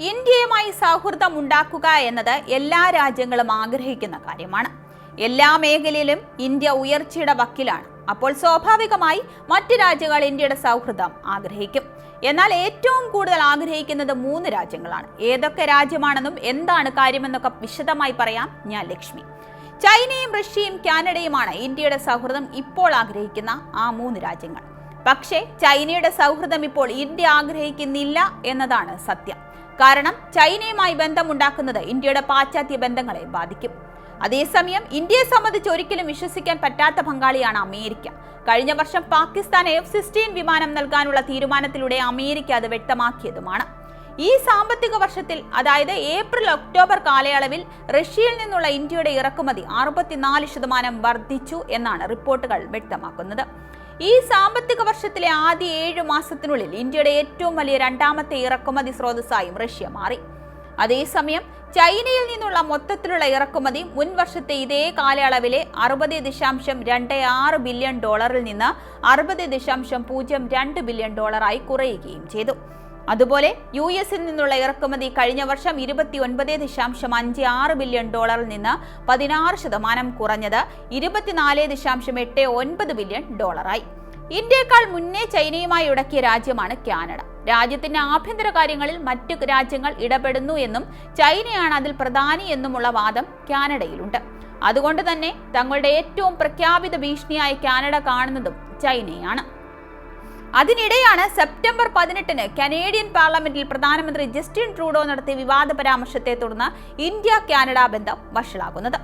ഇന്ത്യയുമായി സൗഹൃദം ഉണ്ടാക്കുക എന്നത് എല്ലാ രാജ്യങ്ങളും ആഗ്രഹിക്കുന്ന കാര്യമാണ്. എല്ലാ മേഖലയിലും ഇന്ത്യ ഉയർച്ചയുടെ വക്കിലാണ്. അപ്പോൾ സ്വാഭാവികമായി മറ്റു രാജ്യങ്ങൾ ഇന്ത്യയുടെ സൗഹൃദം ആഗ്രഹിക്കും. എന്നാൽ ഏറ്റവും കൂടുതൽ ആഗ്രഹിക്കുന്നത് മൂന്ന് രാജ്യങ്ങളാണ്. ഏതൊക്കെ രാജ്യമാണെന്നും എന്താണ് കാര്യമെന്നൊക്കെ വിശദമായി പറയാം ഞാൻ ലക്ഷ്മി. ചൈനയും റഷ്യയും കാനഡയുമാണ് ഇന്ത്യയുടെ സൗഹൃദം ഇപ്പോൾ ആഗ്രഹിക്കുന്ന ആ മൂന്ന് രാജ്യങ്ങൾ. പക്ഷേ ചൈനയുടെ സൗഹൃദം ഇപ്പോൾ ഇന്ത്യ ആഗ്രഹിക്കുന്നില്ല എന്നതാണ് സത്യം. കാരണം ചൈനയുമായി ബന്ധമുണ്ടാക്കുന്നത് ഇന്ത്യയുടെ പാശ്ചാത്യ ബന്ധങ്ങളെ ബാധിക്കും. അതേസമയം ഇന്ത്യയെ സംബന്ധിച്ച് ഒരിക്കലും വിശ്വസിക്കാൻ പറ്റാത്ത പങ്കാളിയാണ് അമേരിക്ക. കഴിഞ്ഞ വർഷം പാകിസ്ഥാൻ എഫ് സിക്സ്റ്റീൻ വിമാനം നൽകാനുള്ള തീരുമാനത്തിലൂടെ അമേരിക്ക അത് വ്യക്തമാക്കിയതുമാണ്. ഈ സാമ്പത്തിക വർഷത്തിൽ അതായത് ഏപ്രിൽ ഒക്ടോബർ കാലയളവിൽ റഷ്യയിൽ നിന്നുള്ള ഇന്ത്യയുടെ ഇറക്കുമതി അറുപത്തിനാല് ശതമാനം വർദ്ധിച്ചു എന്നാണ് റിപ്പോർട്ടുകൾ വ്യക്തമാക്കുന്നത്. ഈ സാമ്പത്തിക വർഷത്തിലെ ആദ്യ ഏഴ് മാസത്തിനുള്ളിൽ ഇന്ത്യയുടെ ഏറ്റവും വലിയ രണ്ടാമത്തെ ഇറക്കുമതി സ്രോതസ്സായും റഷ്യ മാറി. അതേസമയം ചൈനയിൽ നിന്നുള്ള മൊത്തത്തിലുള്ള ഇറക്കുമതി മുൻ വർഷത്തെ ഇതേ കാലയളവിലെ അറുപത് ദശാംശം രണ്ട് ആറ് ബില്യൺ ഡോളറിൽ നിന്ന് അറുപത് ദശാംശം പൂജ്യം രണ്ട് ബില്യൺ ഡോളറായി കുറയുകയും ചെയ്തു. അതുപോലെ യു എസിൽ നിന്നുള്ള ഇറക്കുമതി കഴിഞ്ഞ വർഷം ഇരുപത്തി ഒൻപത് ദശാംശം അഞ്ച് ആറ് ബില്യൺ ഡോളറിൽ നിന്ന് പതിനാറ് ശതമാനം കുറഞ്ഞത് ഇരുപത്തിനാല് ദശാംശം എട്ട് ഒൻപത് ബില്യൺ ഡോളറായി. ഇന്ത്യയെക്കാൾ മുന്നേ ചൈനയുമായി ഉടക്കിയ രാജ്യമാണ് കാനഡ. രാജ്യത്തിന്റെ ആഭ്യന്തര കാര്യങ്ങളിൽ മറ്റു രാജ്യങ്ങൾ ഇടപെടുന്നു എന്നും ചൈനയാണ് അതിൽ പ്രധാനി എന്നുമുള്ള വാദം കാനഡയിലുണ്ട്. അതുകൊണ്ട് തന്നെ തങ്ങളുടെ ഏറ്റവും പ്രഖ്യാപിത ഭീഷണിയായി കാനഡ കാണുന്നതും ചൈനയാണ്. അതിനിടെയാണ് സെപ്റ്റംബർ പതിനെട്ടിന് കനേഡിയൻ പാർലമെന്റിൽ പ്രധാനമന്ത്രി ജസ്റ്റിൻ ട്രൂഡോ നടത്തിയ വിവാദ പരാമർശത്തെ തുടർന്ന് ഇന്ത്യ കാനഡ ബന്ധം വഷളാകുന്നത്.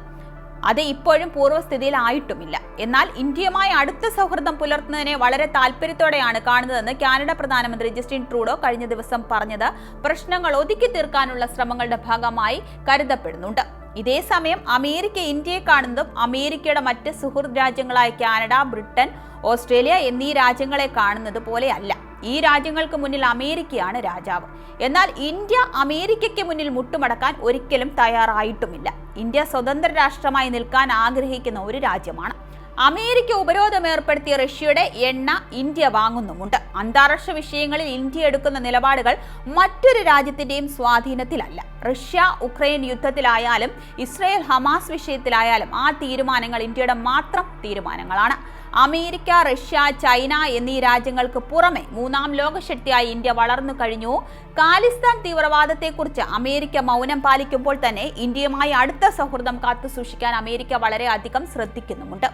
അത് ഇപ്പോഴും പൂർവസ്ഥിതിയിലായിട്ടുമില്ല. എന്നാൽ ഇന്ത്യയുമായി അടുത്ത സൗഹൃദം പുലർത്തുന്നതിനെ വളരെ താല്പര്യത്തോടെയാണ് കാണുന്നതെന്ന് കാനഡ പ്രധാനമന്ത്രി ജസ്റ്റിൻ ട്രൂഡോ കഴിഞ്ഞ ദിവസം പറഞ്ഞത്. പ്രശ്നങ്ങൾ ഒതുക്കി തീർക്കാനുള്ള ശ്രമങ്ങളുടെ ഭാഗമായി കരുതപ്പെടുന്നുണ്ട്. ഇതേസമയം അമേരിക്ക ഇന്ത്യയെ കാണുന്നതും അമേരിക്കയുടെ മറ്റ് സുഹൃത് രാജ്യങ്ങളായ കാനഡ ബ്രിട്ടൻ ഓസ്ട്രേലിയ എന്നീ രാജ്യങ്ങളെ കാണുന്നത് പോലെയല്ല. ഈ രാജ്യങ്ങൾക്ക് മുന്നിൽ അമേരിക്കയാണ് രാജാവ്. എന്നാൽ ഇന്ത്യ അമേരിക്കയ്ക്ക് മുന്നിൽ മുട്ടുമടക്കാൻ ഒരിക്കലും തയ്യാറായിട്ടുമില്ല. ഇന്ത്യ സ്വതന്ത്ര രാഷ്ട്രമായി നിൽക്കാൻ ആഗ്രഹിക്കുന്ന ഒരു രാജ്യമാണ്. അമേരിക്ക ഉപരോധം ഏർപ്പെടുത്തിയ റഷ്യയുടെ എണ്ണ ഇന്ത്യ വാങ്ങുന്നുമുണ്ട്. അന്താരാഷ്ട്ര വിഷയങ്ങളിൽ ഇന്ത്യ എടുക്കുന്ന നിലപാടുകൾ മറ്റൊരു രാജ്യത്തിന്റെയും സ്വാധീനത്തിലല്ല. റഷ്യ ഉക്രൈൻ യുദ്ധത്തിലായാലും ഇസ്രയേൽ ഹമാസ് വിഷയത്തിലായാലും ആ തീരുമാനങ്ങൾ ഇന്ത്യയുടെ മാത്രം തീരുമാനങ്ങളാണ്. അമേരിക്ക റഷ്യ ചൈന എന്നീ രാജ്യങ്ങൾക്ക് പുറമെ മൂന്നാം ലോകശക്തിയായി ഇന്ത്യ വളർന്നു കഴിഞ്ഞു. കാലിസ്ഥാൻ തീവ്രവാദത്തെക്കുറിച്ച് അമേരിക്ക മൗനം പാലിക്കുമ്പോൾ തന്നെ ഇന്ത്യയുമായി അടുത്ത സൗഹൃദം കാത്തു സൂക്ഷിക്കാൻ അമേരിക്ക വളരെയധികം ശ്രദ്ധിക്കുന്നുമുണ്ട്.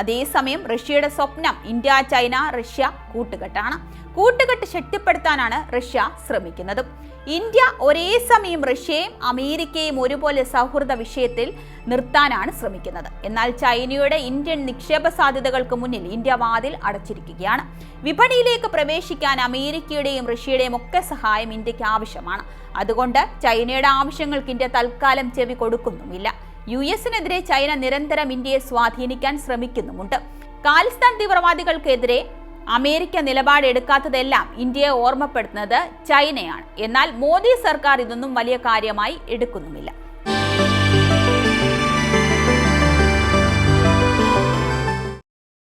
അതേസമയം റഷ്യയുടെ സ്വപ്നം ഇന്ത്യ ചൈന റഷ്യ കൂട്ടുകെട്ടാണ്. കൂട്ടുകെട്ട് ശക്തിപ്പെടുത്താനാണ് റഷ്യ ശ്രമിക്കുന്നത്. ഇന്ത്യ ഒരേ സമയം റഷ്യയും അമേരിക്കയും ഒരുപോലെ സൗഹൃദ വിഷയത്തിൽ നിർത്താനാണ് ശ്രമിക്കുന്നത്. എന്നാൽ ചൈനയുടെ ഇന്ത്യൻ നിക്ഷേപ സാധ്യതകൾക്ക് മുന്നിൽ ഇന്ത്യ വാതിൽ അടച്ചിരിക്കുകയാണ്. വിപണിയിലേക്ക് പ്രവേശിക്കാൻ അമേരിക്കയുടെയും റഷ്യയുടെയും ഒക്കെ സഹായം ഇന്ത്യയ്ക്ക് ആവശ്യമാണ്. അതുകൊണ്ട് ചൈനയുടെ ആവശ്യങ്ങൾക്ക് ഇന്ത്യ തൽക്കാലം ചെവി കൊടുക്കുന്നുമില്ല. യു എസിനെതിരെ ചൈന നിരന്തരം ഇന്ത്യയെ സ്വാധീനിക്കാൻ ശ്രമിക്കുന്നുമുണ്ട്. ഖാലിസ്ഥാൻ തീവ്രവാദികൾക്കെതിരെ അമേരിക്ക നിലപാടെടുക്കാത്തതെല്ലാം ഇന്ത്യയെ ഓർമ്മപ്പെടുത്തുന്നത് ചൈനയാണ്. എന്നാൽ മോദി സർക്കാർ ഇതൊന്നും വലിയ കാര്യമായി എടുക്കുന്നുമില്ല.